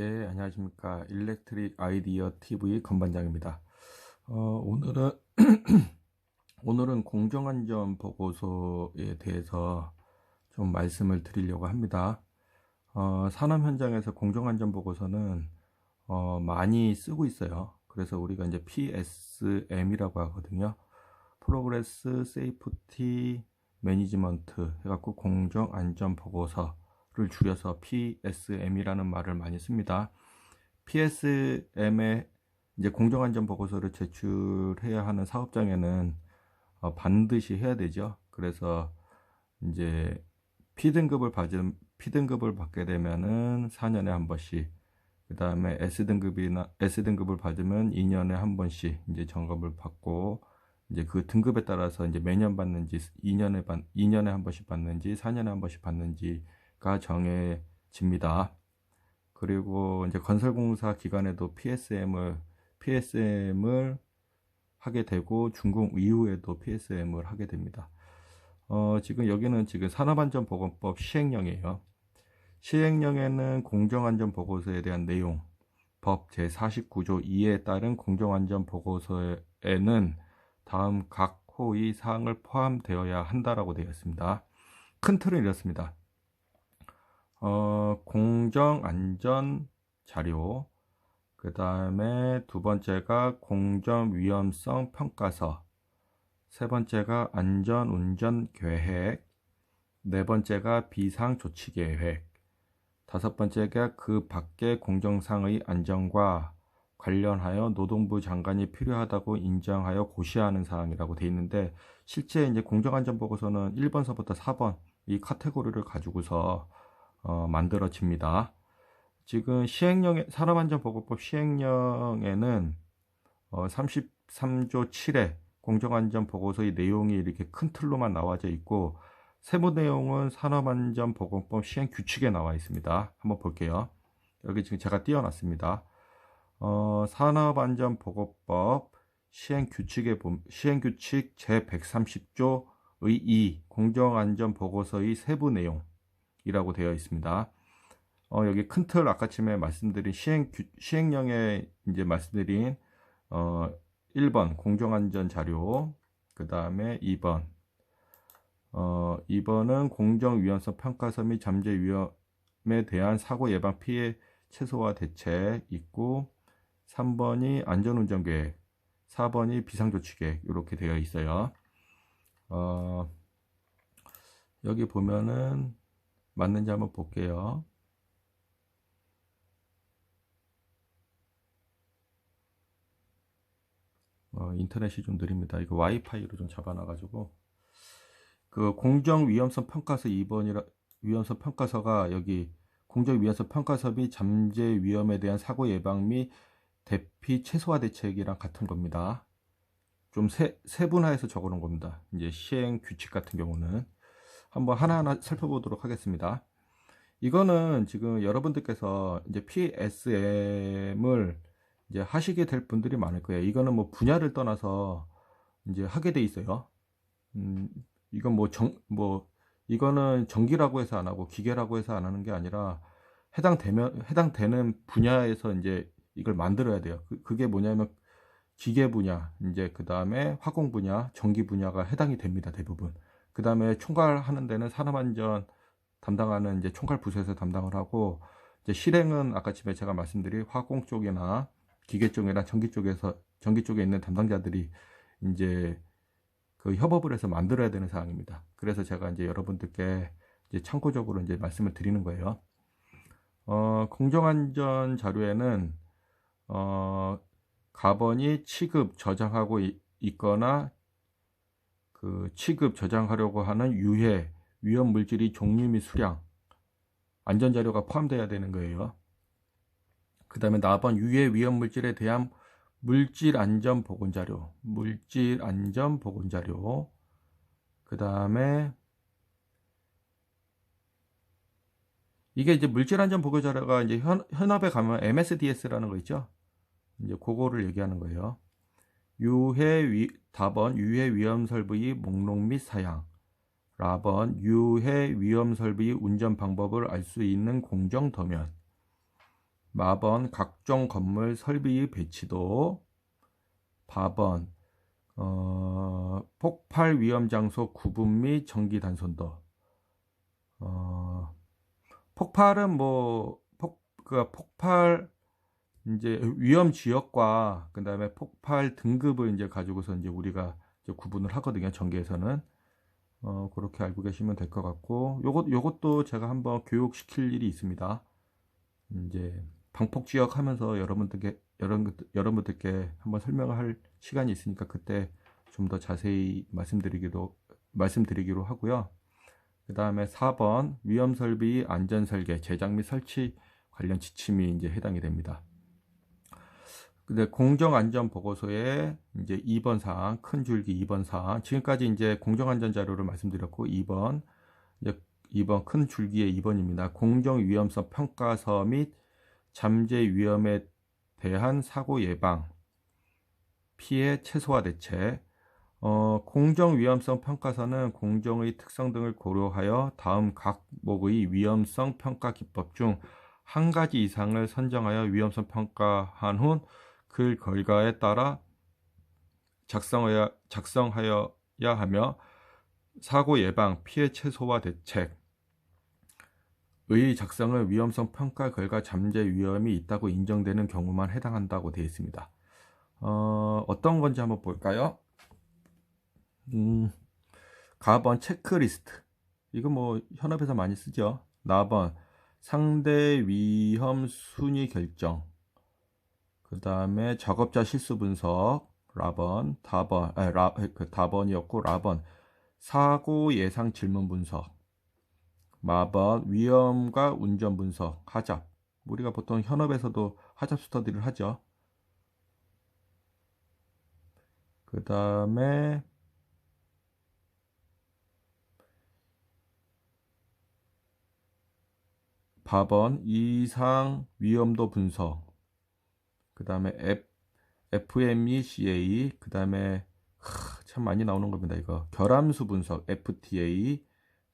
예, 안녕하십니까. 일렉트릭 아이디어 TV 건반장입니다. 어, 오늘은, 오늘은 공정안전 보고서에 대해서 좀 말씀을 드리려고 합니다. 어, 산업 현장에서 공정안전 보고서는 어, 많이 쓰고 있어요. 그래서 우리가 이제 PSM이라고 하거든요. 프로그레스 세이프티 매니지먼트 해갖고 공정안전 보고서 를 줄여서 PSM이라는 말을 많이 씁니다. PSM의 이제 공정안전 보고서를 제출해야 하는 사업장에는 어, 반드시 해야 되죠. 그래서 이제 P등급을 받은 P등급을 받게 되면은 4년에 한 번씩 그 다음에 S등급이나 S등급을 받으면 2년에 한 번씩 이제 점검을 받고 이제 그 등급에 따라서 이제 매년 받는지 2년에 받 2년에 한 번씩 받는지 4년에 한 번씩 받는지 가 정해집니다. 그리고 이제 건설공사 기간에도 PSM을 PSM을 하게 되고 준공 이후에도 PSM을 하게 됩니다. 어, 지금 여기는 지금 산업안전보건법 시행령이에요. 시행령에는 공정안전보고서에 대한 내용, 법 제49조 2에 따른 공정안전보고서에는 다음 각 호의 사항을 포함되어야 한다라고 되어 있습니다. 큰 틀은 이렇습니다. 어, 공정 안전 자료, 그 다음에 두 번째가 공정 위험성 평가서, 세 번째가 안전 운전 계획, 네 번째가 비상 조치 계획, 다섯 번째가 그 밖의 공정상의 안전과 관련하여 노동부 장관이 필요하다고 인정하여 고시하는 사항이라고 되어 있는데 실제 이제 공정안전보고서는 1번서부터 4번 이 카테고리를 가지고서 어, 만들어집니다. 지금 시행령 산업안전보건법 시행령에는 어, 33조 7회 공정안전보고서의 내용이 이렇게 큰 틀로만 나와져 있고 세부 내용은 산업안전보건법 시행 규칙에 나와 있습니다. 한번 볼게요. 여기 지금 제가 띄워놨습니다. 어, 산업안전보건법 시행 규칙에 시행 규칙 제 130조의 2 공정안전보고서의 세부 내용 이라고 되어 있습니다. 어, 여기 큰 틀 아까쯤에 말씀드린 시행 시행령에 이제 말씀드린 어, 1번 공정안전 자료, 그 다음에 2번 어, 2번은 공정위험성 평가서 및 잠재 위험에 대한 사고 예방 피해 최소화 대책 있고 3번이 안전운전 계획, 4번이 비상조치 계획 이렇게 되어 있어요. 어, 여기 보면은 맞는지 한번 볼게요. 어, 인터넷이 좀 느립니다. 이거 와이파이로 좀 잡아놔가지고 그 공정 위험성 평가서 2번이라 위험성 평가서가 여기 공정 위험성 평가서 및 잠재 위험에 대한 사고 예방 및 대피 최소화 대책이랑 같은 겁니다. 좀 세, 세분화해서 적어놓은 겁니다. 이제 시행 규칙 같은 경우는 한번 하나하나 살펴보도록 하겠습니다. 이거는 지금 여러분들께서 이제 PSM을 이제 하시게 될 분들이 많을 거예요. 이거는 뭐 분야를 떠나서 이제 하게 돼 있어요. 음, 이건 뭐 정, 뭐, 이거는 전기라고 해서 안 하고 기계라고 해서 안 하는 게 아니라 해당되면, 해당되는 분야에서 이제 이걸 만들어야 돼요. 그, 그게 뭐냐면 기계 분야, 이제 그 다음에 화공 분야, 전기 분야가 해당이 됩니다. 대부분. 그 다음에 총괄 하는 데는 산업안전 담당하는 이제 총괄 부서에서 담당을 하고 이제 실행은 아까 집에 제가 말씀드린 화공 쪽이나 기계 쪽이나 전기 쪽에서 전기 쪽에 있는 담당자들이 이제 그 협업을 해서 만들어야 되는 사항입니다. 그래서 제가 이제 여러분들께 이제 참고적으로 이제 말씀을 드리는 거예요. 어, 공정안전 자료에는 어, 가번이 취급 저장하고 있거나 그 취급 저장하려고 하는 유해 위험 물질이 종류 및 수량 안전 자료가 포함되어야 되는 거예요. 그 다음에 4번 유해 위험 물질에 대한 물질 안전 보건 자료, 물질 안전 보건 자료. 그 다음에 이게 이제 물질 안전 보건 자료가 이제 현, 현업에 가면 MSDS라는 거 있죠. 이제 그거를 얘기하는 거예요. 유해 위, 답번 유해 위험 설비의 목록 및 사양. 라번 유해 위험 설비의 운전 방법을 알 수 있는 공정 도면. 마번 각종 건물 설비의 배치도 바번 어, 폭발 위험 장소 구분 및 전기 단선도 어, 폭발은 뭐 폭, 그 폭발 이제 위험 지역과 그다음에 폭발 등급을 이제 가지고서 이제 우리가 이제 구분을 하거든요. 전기에서는 어, 그렇게 알고 계시면 될 것 같고 요것 요것도 제가 한번 교육시킬 일이 있습니다. 이제 방폭 지역 하면서 여러분들께 여러분 여러분들께 한번 설명을 할 시간이 있으니까 그때 좀 더 자세히 말씀드리기도 말씀드리기로 하고요. 그 다음에 4번 위험 설비 안전 설계 제작 및 설치 관련 지침이 이제 해당이 됩니다. 근데 공정 안전 보고서에 이제 2번 사항 큰 줄기 2번 사항 지금까지 이제 공정 안전 자료를 말씀드렸고 2번 이제 2번 큰 줄기의 2번입니다. 공정 위험성 평가서 및 잠재 위험에 대한 사고 예방 피해 최소화 대책 어, 공정 위험성 평가서는 공정의 특성 등을 고려하여 다음 각목의 위험성 평가 기법 중 한 가지 이상을 선정하여 위험성 평가한 후 그 결과에 따라 작성하여, 작성하여야 하며 사고 예방, 피해 최소화 대책 의 작성은 위험성 평가 결과 잠재 위험이 있다고 인정되는 경우만 해당한다고 되어 있습니다. 어, 어떤 건지 한번 볼까요? 음, 가번 체크리스트. 이거 뭐 현업에서 많이 쓰죠. 나번 상대 위험 순위 결정. 그 다음에 작업자 실수 분석. 라번, 다번, 아, 라, 그 다번이었고 라번 사고 예상 질문 분석. 마번 위험과 운전 분석. 하잡. 우리가 보통 현업에서도 하잡 스터디를 하죠. 그 다음에 4번 이상 위험도 분석 그 다음에 FMECA 그 다음에 참 많이 나오는 겁니다 이거. 결함수 분석 FTA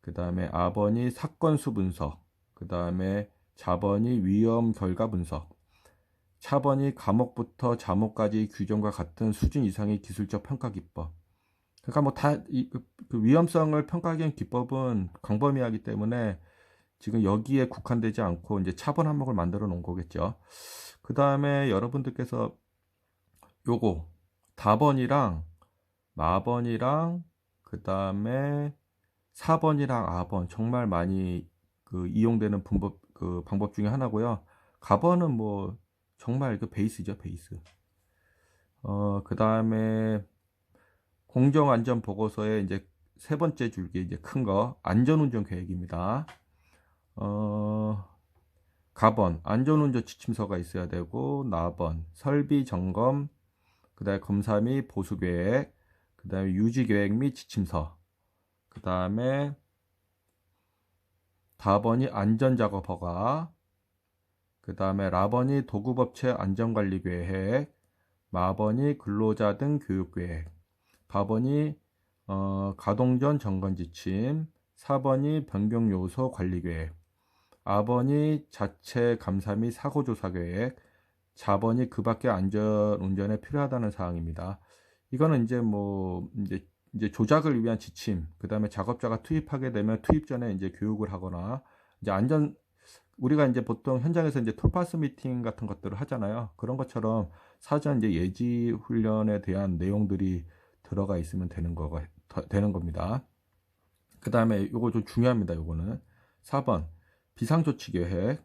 그 다음에 아번이 사건수 분석 그 다음에 자번이 위험 결과 분석. 차번이 감옥부터 자목까지 규정과 같은 수준 이상의 기술적 평가 기법. 그러니까 뭐 다 그 위험성을 평가하기 위한 기법은 광범위하기 때문에 지금 여기에 국한되지 않고 이제 차번 항목을 만들어 놓은 거겠죠. 그 다음에 여러분들께서 요거 다번이랑 마번이랑 그 다음에 4번이랑 아번 정말 많이 그 이용되는 분법 그 방법 중에 하나고요. 가번은 뭐 정말 그 베이스죠, 베이스. 어, 그 다음에 공정안전 보고서에 이제 세 번째 줄기 이제 큰 거 안전운전 계획입니다. 어, 가번 안전운전 지침서가 있어야 되고 나번 설비 점검 그다음에 검사 및 보수 계획 그다음에 유지 계획 및 지침서 그다음에 다번이 안전 작업 허가 그다음에 라번이 도구업체 안전관리 계획 마번이 근로자 등 교육 계획 바번이 어, 가동 전 점검 지침 4번이 변경 요소 관리 계획 아번이 자체 감사 및 사고조사 계획, 자번이 그 밖에 안전 운전에 필요하다는 사항입니다. 이거는 이제 뭐 이제 이제 조작을 위한 지침, 그 다음에 작업자가 투입하게 되면 투입 전에 이제 교육을 하거나 이제 안전 우리가 이제 보통 현장에서 이제 톨파스 미팅 같은 것들을 하잖아요. 그런 것처럼 사전 이제 예지 훈련에 대한 내용들이 들어가 있으면 되는 거가 되는 겁니다. 그 다음에 요거 좀 중요합니다. 요거는 4번 비상조치 계획.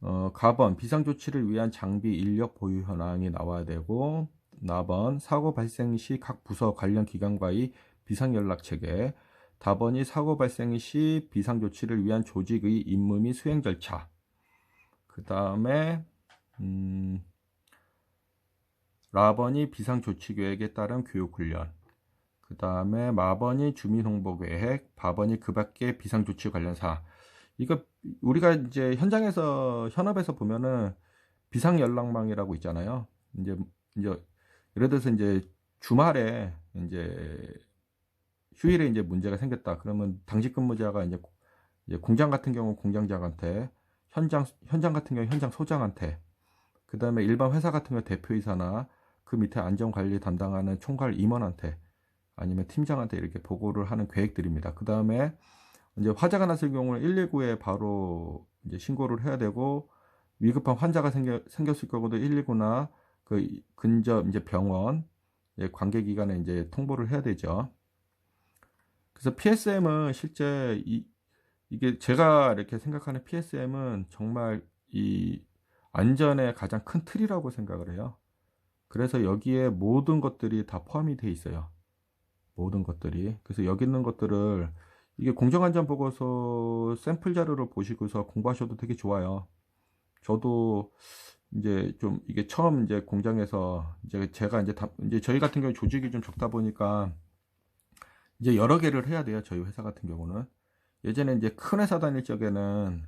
어, 가번 비상조치를 위한 장비 인력 보유 현황이 나와야 되고 나번 사고 발생 시 각 부서 관련 기관과의 비상연락 체계. 다번이 사고 발생 시 비상조치를 위한 조직의 임무 및 수행 절차. 그 다음에 음, 라번이 비상조치 계획에 따른 교육훈련. 그 다음에 마번이 주민홍보계획 바번이 그 밖의 비상조치 관련 사항 이거 우리가 이제 현장에서 현업에서 보면은 비상 연락망이라고 있잖아요. 이제 이제 예를 들어서 이제 주말에 이제 휴일에 이제 문제가 생겼다. 그러면 당직 근무자가 이제, 공장 같은 경우 공장장한테 현장 현장 같은 경우 현장 소장한테 그 다음에 일반 회사 같은 경우 대표이사나 그 밑에 안전관리 담당하는 총괄 임원한테 아니면 팀장한테 이렇게 보고를 하는 계획들입니다. 그 다음에 이제 화재가 났을 경우는 119에 바로 이제 신고를 해야 되고 위급한 환자가 생겨, 생겼을 경우도 119나 그 근접 이제 병원 예, 관계기관에 이제 통보를 해야 되죠. 그래서 PSM은 실제 이, 이게 제가 이렇게 생각하는 PSM은 정말 이 안전의 가장 큰 틀이라고 생각을 해요. 그래서 여기에 모든 것들이 다 포함이 돼 있어요. 모든 것들이. 그래서 여기 있는 것들을 이게 공정안전보고서 샘플 자료를 보시고서 공부하셔도 되게 좋아요. 저도 이제 좀 이게 처음 이제 공장에서 이제 제가 이제 다, 이제 저희 같은 경우 조직이 좀 적다 보니까 이제 여러 개를 해야 돼요. 저희 회사 같은 경우는. 예전에 이제 큰 회사 다닐 적에는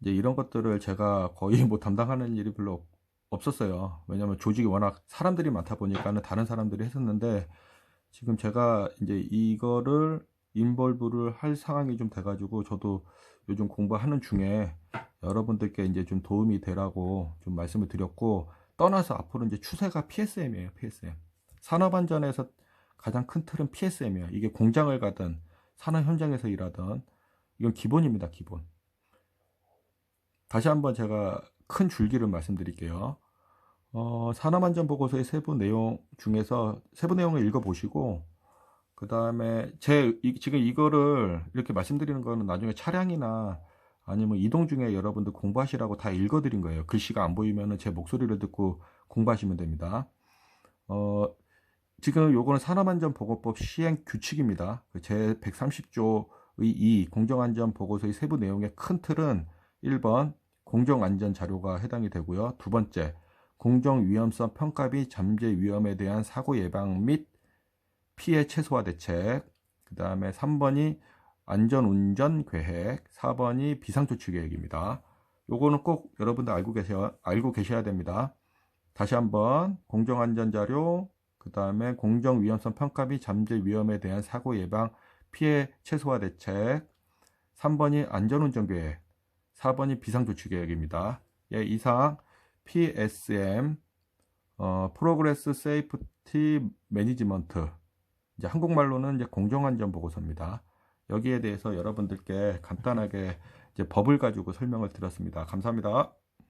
이제 이런 것들을 제가 거의 뭐 담당하는 일이 별로 없- 없었어요. 왜냐면 조직이 워낙 사람들이 많다 보니까는 다른 사람들이 했었는데 지금 제가 이제 이거를 인볼브를 할 상황이 좀 돼가지고 저도 요즘 공부하는 중에 여러분들께 이제 좀 도움이 되라고 좀 말씀을 드렸고 떠나서 앞으로 이제 추세가 PSM이에요. PSM. 산업 안전에서 가장 큰 틀은 PSM이에요. 이게 공장을 가든 산업 현장에서 일하든 이건 기본입니다. 기본. 다시 한번 제가 큰 줄기를 말씀드릴게요. 어, 산업안전보고서의 세부 내용 중에서 세부 내용을 읽어보시고 그 다음에 제 이- 지금 이거를 이렇게 말씀드리는 거는 나중에 차량이나 아니면 이동 중에 여러분들 공부하시라고 다 읽어드린 거예요. 글씨가 안 보이면은 제 목소리를 듣고 공부하시면 됩니다. 어, 지금 요거는 산업안전보고법 시행 규칙입니다. 그제 130조의 2 공정안전보고서의 세부 내용의 큰 틀은 1번 공정안전 자료가 해당이 되고요. 두 번째 공정위험성 평가 비 잠재 위험에 대한 사고 예방 및 피해 최소화 대책 그 다음에 3번이 안전운전 계획 4번이 비상조치 계획입니다. 요거는 꼭 여러분들 알고 계셔, 알고 계셔야 됩니다. 다시 한번 공정안전 자료 그 다음에 공정위험성 평가 비 잠재 위험에 대한 사고 예방 피해 최소화 대책 3번이 안전운전 계획 4번이 비상조치 계획입니다. 예, 이상 PSM 어, 프로그레스 세이프티 매니지먼트 이제 한국말로는 이제 공정안전 보고서입니다. 여기에 대해서 여러분들께 간단하게 이제 법을 가지고 설명을 드렸습니다. 감사합니다.